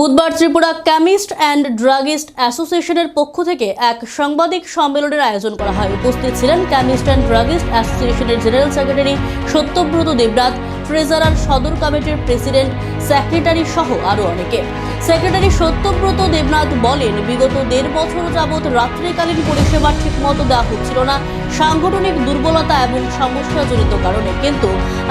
বুধবার Tripura chemist and druggist অ্যাসোসিয়েশনের পক্ষ থেকে এক সাংবাদিক সম্মেলনের আয়োজন করা হয়। উপস্থিত ছিলেন কেমিস্ট অ্যান্ড ড্রাগিস্ট অ্যাসোসিয়েশনের general secretary Satyabrata Debrat treasurer সদর কমিটির প্রেসিডেন্ট, সেক্রেটারি সহ আরও অনেকে। সেক্রেটারি সত্যব্রত দেবনাথ বলেন, বিগত দেড় বছর যাবৎ রাত্রিকালীন পরিষেবা ঠিকমতো দেওয়া হচ্ছিল না। সাংগঠনিক দুর্বলতা এবং সমস্যাজনিত কারণে। কিন্তু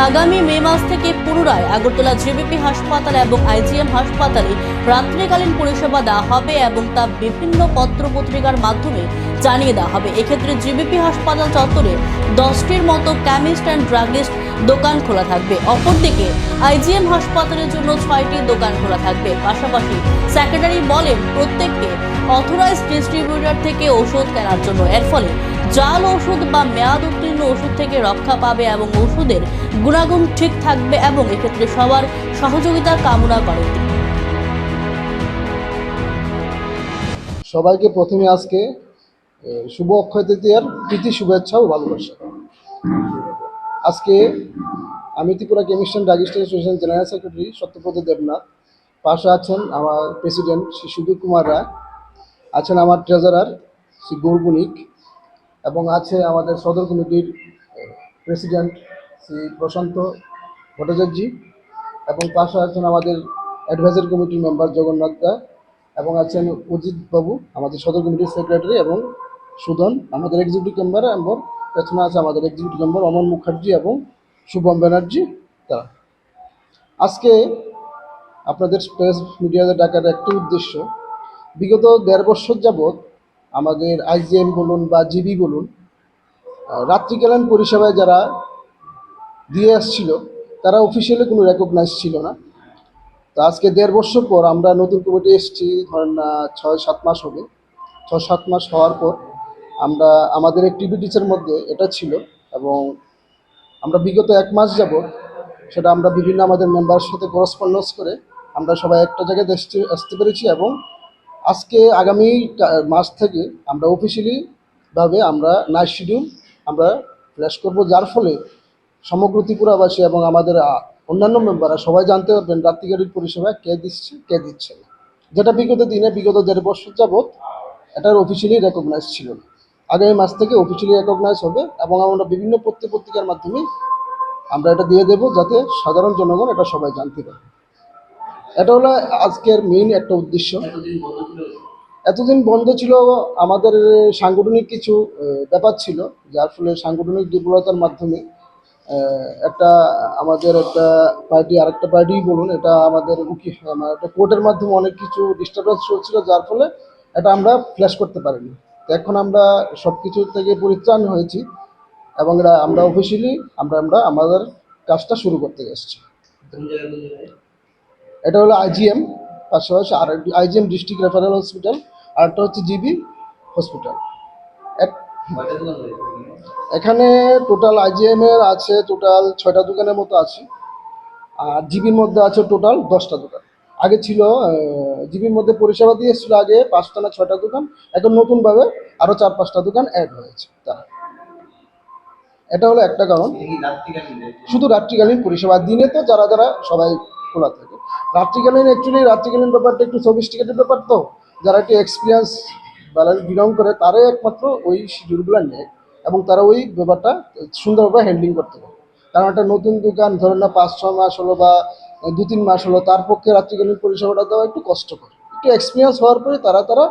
আগামী মে মাস থেকে পুনরায় আগরতলা জেবিপি হাসপাতাল এবং আইজিএম হাসপাতালে রাত্রিকালীন পরিষেবা দেওয়া হবে এবং তা বিভিন্ন পত্র পত্রিকার মাধ্যমে জানিয়ে দেওয়া হবে। এক্ষেত্রে জিবিপি হাসপাতাল চত্বরে দশটির মতো কেমিস্ট অ্যান্ড ড্রাগিস্ট দোকান খোলা থাকবে। অপরদিকে আইজিএম হাসপাতালের জন্য ছয়টি দোকান খোলা থাকবে। পাশাপাশি সেক্রেটারি বলেন, প্রত্যেককে অথরাইজড ডিস্ট্রিবিউটর থেকে ওষুধ কেনার জন্য। এর ফলে জাল ওষুধ বা মেয়াদ উত্তীর্ণ ওষুধ থেকে রক্ষা পাবে এবং ওষুধের গুণাগুণ ঠিক থাকবে এবং এক্ষেত্রে সবার সহযোগিতা কামনা করে। সবাইকে প্রথমে আজকে শুভ অক্ষয় তৃতীয়ার প্রীতি শুভেচ্ছা ও ভালোবাসা। আজকে আমি Tripura chemistry druggist association general secretary Satyabrata Debnath. পাশে আছেন আমার প্রেসিডেন্ট শ্রী সুধীর কুমার রায়, আছেন আমার ট্রেজারার শ্রী গৌরবণিক এবং আছে আমাদের সদর কমিটির প্রেসিডেন্ট শ্রী প্রশান্ত ভট্টাচার্য এবং পাশে আছেন আমাদের অ্যাডভাইজার কমিটির মেম্বার জগন্নাথ দা এবং আছেন অজিত বাবু, আমাদের সদর কমিটির সেক্রেটারি এবং সুদন, আমাদের এক্সিকিউটিভ মেম্বার এবং পেছনে আছে আমাদের এক্সিকিউটিভ মেম্বার অমন মুখার্জি এবং শুভম ব্যানার্জি তারা আজকে আপনাদের প্রেস মিডিয়াতে ডাকার একটি উদ্দেশ্য, বিগত দেড় বছর যাবৎ আমাদের আইজিএম বলুন বা জিবি বলুন রাত্রিকালীন পরিষেবায় যারা দিয়ে আসছিল, তারা অফিসিয়ালি কোনো রেকগনাইজ ছিল না। তো আজকে দেড় বছর পর আমরা নতুন কমিটি এসেছি, ধরেন ছয় সাত মাস হবে। ছয় সাত মাস হওয়ার পর আমরা, আমাদের অ্যাক্টিভিটিসের মধ্যে এটা ছিল এবং আমরা বিগত এক মাস যাব সেটা আমরা বিভিন্ন আমাদের মেম্বারের সাথে করসপন্ডেন্স করে আমরা সবাই একটা জায়গায় আসতে পেরেছি এবং আজকে আগামী মাস থেকে আমরা অফিসিয়ালি ভাবে আমরা নাইট শিডিউল আমরা ফ্ল্যাশ করব, যার ফলে সমগ্র ত্রিপুরাবাসী এবং আমাদের অন্যান্য মেম্বাররা সবাই জানতে পারবেন রাত্রি গাড়ির পরিষেবা কে দিচ্ছে কে দিচ্ছে না। যেটা বিগত দিনে, বিগত দেড় বছর যাবৎ এটার অফিসিয়ালি রেকগনাইজ ছিল আগামী মাস থেকে অফিসিয়ালি রেকগনাইজ হবে এবং আমরা বিভিন্ন পত্র পত্রিকার মাধ্যমে আমরা এটা দিয়ে দেব যাতে সাধারণ জনগণ এটা সবাই জানতে পারে। এটা হলো আজকের মেইন একটা উদ্দেশ্য। এতদিন বন্ধ ছিল আমাদের সাংগঠনিক কিছু ব্যাপার ছিল, যার ফলে সাংগঠনিক দুর্বলতার মাধ্যমে একটা আমাদের একটা পার্টি, আরেকটা পার্টি বলুন, এটা আমাদের উকি একটা কোর্টের মাধ্যমে অনেক কিছু ডিস্টারবেন্স চলছিল, যার ফলে এটা আমরা ফ্ল্যাশ করতে পারিনি। এখন আমরা সব কিছু থেকে পরিত্রাণ হয়েছি এবং আমরা অফিসিয়ালি আমরা আমরা আমাদের কাজটা শুরু করতে এসেছি এটা হলো আইজিএম পাশাপাশি আর আইজিএম ডিস্ট্রিক্ট রেফারেল হসপিটাল আর একটা হচ্ছে জিবি হসপিটাল এখানে টোটাল আইজিএম এর আছে টোটাল ছয়টা দোকানের মতো আছে, আর জিবির মধ্যে আছে টোটাল দশটা দোকান। আগে ছিল জিবির মধ্যে পরিষেবা দিয়ে এসেছিল আগে পাঁচটা না ছয়টা দোকান, এখন নতুনভাবে আরও চার পাঁচটা দোকান অ্যাড হয়েছে তারা। এটা হলো একটা কারণ। শুধু রাত্রিকালীন পরিষেবা, দিনে তো যারা যারা সবাই খোলা থাকে। রাত্রিকালীন অ্যাকচুয়ালি রাত্রিকালীন ব্যাপারটা একটু সফিস্টিকেটেড ব্যাপার তো। যারা একটু এক্সপিরিয়েন্স বিলং করে, তারাই একমাত্র ওই শিডিউলগুলো নেয় এবং তারা ওই ব্যাপারটা সুন্দরভাবে হ্যান্ডলিং করতে পারে। কারণ একটা নতুন দোকান, ধরেন না পাঁচ ছ মাস হলো বা দু, তিন মাস হলো, তার পক্ষে রাত্রিকালীন পরিষেবাটা দেওয়া একটু কষ্টকর। একটু এক্সপিরিয়েন্স হওয়ার পরে তারা তারা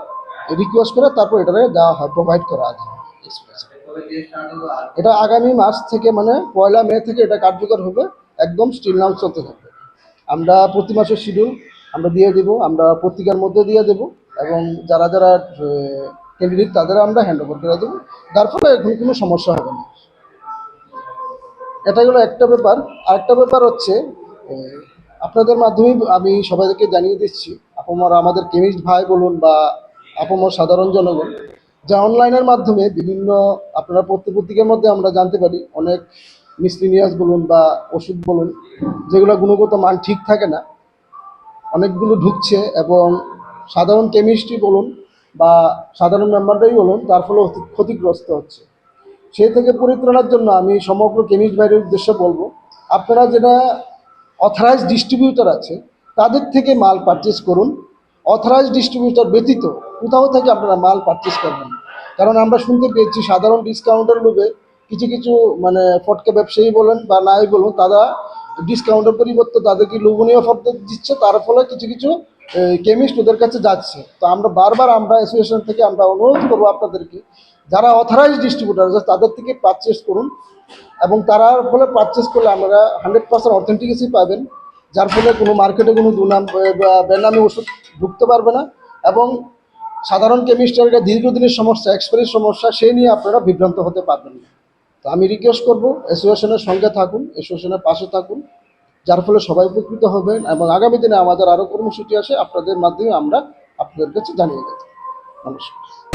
রিকোয়েস্ট করে, তারপর এটা দেওয়া হয় প্রোভাইড করা হয়। এটা আগামী মাস থেকে মানে পয়লা মে থেকে এটা কার্যকর হবে, একদম স্টিল নাম চলতে থাকবে। আমরা প্রতি মাসের শিডিউল আমরা দিয়ে দেব, আমরা পত্রিকার মধ্যে দিয়ে দেব এবং যারা যারা ক্যান্ডিডেট তাদের আমরা হ্যান্ড ওভার করে দেবো। যার ফলে এখন কোনো সমস্যা হবে না। এটা হলো একটা ব্যাপার। আরেকটা ব্যাপার হচ্ছে আপনাদের মাধ্যমেই আমি সবাইকে জানিয়ে দিচ্ছি আপনারা আমাদের কেমিস্ট ভাই বলুন বা আপনার সাধারণ জনগণ, যা অনলাইনের মাধ্যমে বিভিন্ন আপনারা পত্র পত্রিকার মধ্যে আমরা জানতে পারি, অনেক মিসলিনিয়াস বলুন বা ওষুধ বলুন, যেগুলো গুণগত মান ঠিক থাকে না, অনেকগুলো ঢুকছে এবং সাধারণ কেমিস্ট্রি বলুন বা সাধারণ মেম্বাররাই বলুন তার ফলে ক্ষতিগ্রস্ত হচ্ছে। সেই থেকে পরিত্রাণের জন্য আমি সমগ্র কেমিস্ট বাইরের উদ্দেশ্যে বলব, আপনারা যেটা অথরাইজ ডিস্ট্রিবিউটার আছে, তাদের থেকে মাল পারচেস করুন। অথরাইজ ডিস্ট্রিবিউটার ব্যতীত কোথাও থেকে আপনারা মাল পারচেস করবেন কারণ আমরা শুনতে পেয়েছি সাধারণ ডিসকাউন্টের লোভে কিছু কিছু মানে ফটকা ব্যবসায়ী বলেন বা নাই বলুন, তারা ডিসকাউন্টের পরিবর্তে তাদেরকে লোভনীয় অফার দিচ্ছে, তার ফলে কিছু কিছু কেমিস্ট ওদের কাছে যাচ্ছে। তো আমরা বারবার আমরা অ্যাসোসিয়েশন থেকে আমরা অনুরোধ করব আপনাদেরকে, যারা অথরাইজ ডিস্ট্রিবিউটার আছে, তাদের থেকে পারচেস করুন এবং তারা ফলে পারচেস করলে আপনারা হান্ড্রেড পার্সেন্ট অথেন্টিকেসি পাবেন, যার ফলে কোনো মার্কেটে কোনো দুনাম বা বেনামি ওষুধ ঢুকতে পারবে না এবং সাধারণ কেমিস্টের একটা দীর্ঘদিনের সমস্যা এক্সপায়ারির সমস্যা সেই নিয়ে আপনারা বিভ্রান্ত হতে পারবেন না। আমি রিকোয়েস্ট করব অ্যাসোসিয়েশনের সঙ্গে থাকুন অ্যাসোসিয়েশনের পাশে থাকুন, যার ফলে সবাই উপকৃত হবেন এবং আগামী দিনে আমাদের আরও কর্মসূচি আছে আপনাদের মাধ্যমে আমরা আপনাদের কাছে জানিয়ে দেব। নমস্কার।